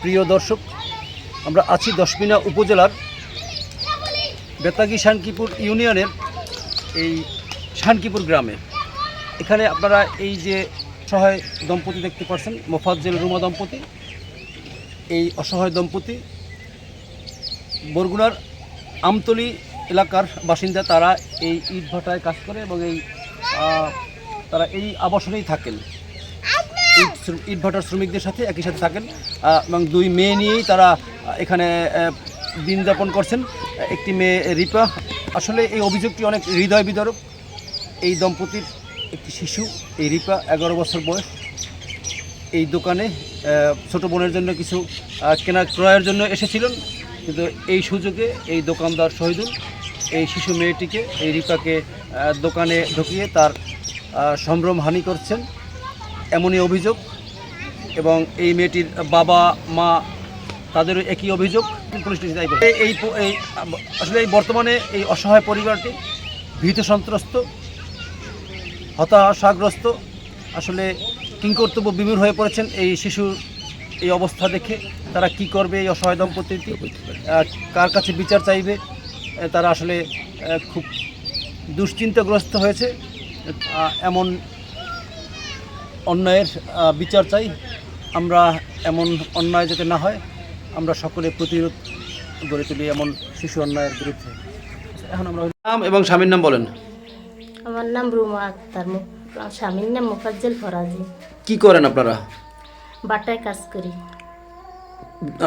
প্রিয় দর্শক, আমরা আছি দশমিনা উপজেলার বেতাগি শানকিপুর ইউনিয়নের এই শানকিপুর গ্রামে। এখানে আপনারা এই যে অসহায় দম্পতি দেখতে পাচ্ছেন মোফাজ্জেল রুমা দম্পতি, এই অসহায় দম্পতি, বরগুনার আমতলি এলাকার বাসিন্দা, তারা এই ইট ভাটায় কাজ করে এবং এই তারা এই আবাসনেই থাকেন। ইট ভাটার শ্রমিকদের সাথে একই সাথে থাকেন। এবং দুই মেয়ে নিয়েই তারা এখানে দিন যাপন করছেন। একটি মেয়ে রিপা। আসলে এই অভিযোগটি অনেক হৃদয় বিদারক। এই দম্পতির একটি শিশু, এই রিপা, এগারো বছর বয়স। এই দোকানে ছোট বোনের জন্য কিছু কেনা ক্রয়ের জন্য এসেছিলেন। কিন্তু এই সুযোগে এই দোকানদার শহীদুল, এই শিশু মেয়েটিকে, এই রিপাকে দোকানে ঢুকিয়ে তার সম্ভ্রম হানি করছেন। এমনই অভিযোগ এবং এই মেয়েটির বাবা, মা, তাদেরও একই অভিযোগ। পুলিশ এই এই, আসলে এই বর্তমানে এই অসহায় পরিবারটি ভীত সন্ত্রস্ত, হতাশাগ্রস্ত। আসলে কিংকর্তব্য বিমূর হয়ে পড়েছেন এই শিশুর এই অবস্থা দেখে। তারা কি করবে এই অসহায় দম্পতিটি? কার কাছে বিচার চাইবে? তারা আসলে খুব দুশ্চিন্তাগ্রস্ত হয়েছে। এমন অন্যায়ের বিচার চাই। আমরা এমন অন্যায় যাতে না হয় আমরা সকলে প্রতিরোধ গড়ে তুলি এমন শিশু অন্যায়ের বিরুদ্ধে। এখন আমরা নাম এবং স্বামীর নাম বলেন। আমার নাম রুমা আক্তার স্বামীর নাম মোফাজ্জল ফরাজি। কি করেন আপনারা? বাটায় কাজ করি।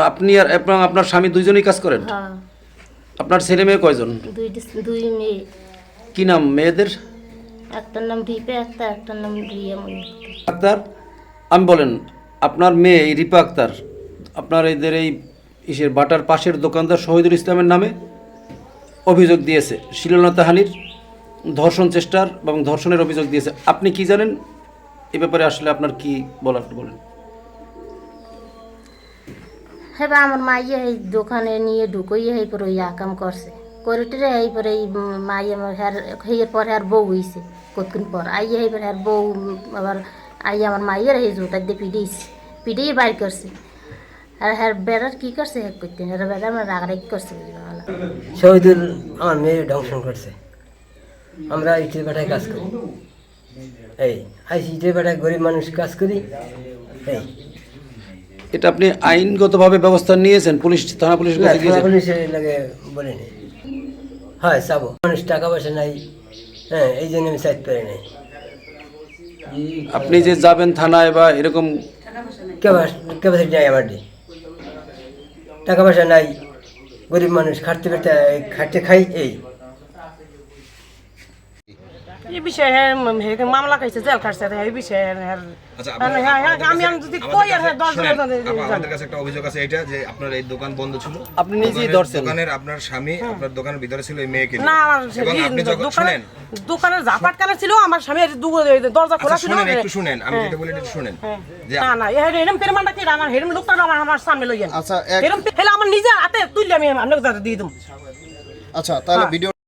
আপনি আর এবং আপনার স্বামী দুইজনেই কাজ করেন? হ্যাঁ। আপনার ছেলে মেয়ে কয়জন? দুই দুই মেয়ে। কি নাম? মেয়েদের? একটার নাম রিপে একটা একটার নাম রিয়া মনি। আক্তার আমি বলেন আপনার মেয়ে এই রিপা আক্তার আপনার এদের এই ইসের বাটার পাশের দোকানদার শহীদুল ইসলামের নামে অভিযোগ দিয়েছে শিলনাতাহানির ধর্ষণ চেষ্টার এবং ধর্ষণের অভিযোগ দিয়েছে। আপনি কি জানেন? এ ব্যাপারে আসলে আপনার কি বলার বলেন। হ্যাঁ আমার মাইয়া এই দোকানে নিয়ে ঢুকইয়ে এই পরে ইয়া কাম করছে। করিটরে এই পরে এই মাই আমার হ্যার হেয়ের পর হ্যার বউ হইছে, কতক্ষণ পর। আইয়া পরে হ্যার বউ, আবার আইয়া আমার মাইয়ের এই জোতার দিয়ে পিডিয়েছে পিডিয়ে বাইর করছে। আর হ্যার বেড়ার কি করছে হ্যাঁ করতে হ্যার বেড়া আমার রাগারাগি করছে শহীদুল আমার মেয়ের দংশন করছে। আমরা ইটের বেটায় কাজ করি। এই, আইসি ইটের বেটায় গরিব মানুষ কাজ করি। এই। এটা আপনি আইনগতভাবে ব্যবস্থা নিয়েছেন পুলিশ থানা পুলিশের না কাছে গিয়েছেন? পুলিশের লাগে বলিনি। হয় চাবো। মানুষ টাকা পয়সা নাই। হ্যাঁ এই জন্য আমি চাইতে পারি নাই। আপনি যে যাবেন থানায় বা এরকম ক্যাপাসিটি নাই আমার। টাকা পয়সা নাই। গরিব মানুষ খাটতে খাটতে খাই এই। এই বিষয়ে হ্যাঁ, মামলা খাইছে জেল খাটছে এই বিষয়ে হ্যাঁ, আচ্ছা, হ্যাঁ, হ্যাঁ, হ্যাঁ, আমি আমি যদি কই আর হ্যাঁ, দশ আমাদের কাছে একটা অভিযোগ আছে এটা যে আপনার এই দোকান বন্ধ ছিল। আপনি নিজেই ধরছেন। দোকানের আপনার স্বামী আপনার দোকানের ভিতরে ছিল এই মেয়েকে না আমার দোকানে দোকানের জাপাট কানে ছিল? আমার স্বামীর দু- দরজা খোলা আচ্ছা ছিল শুনেন একটু শুনেন আমি যেটা বলি একটু শুনেন। না না এই হেরম পেরমানটা কি? আমার হেরম লোকটা আমার আমার সামনে লইয়েন আচ্ছা হেলে আমার নিজে হাতে তুললে আমি আপনাকে দিয়ে দিম। আচ্ছা তাহলে ভিডিও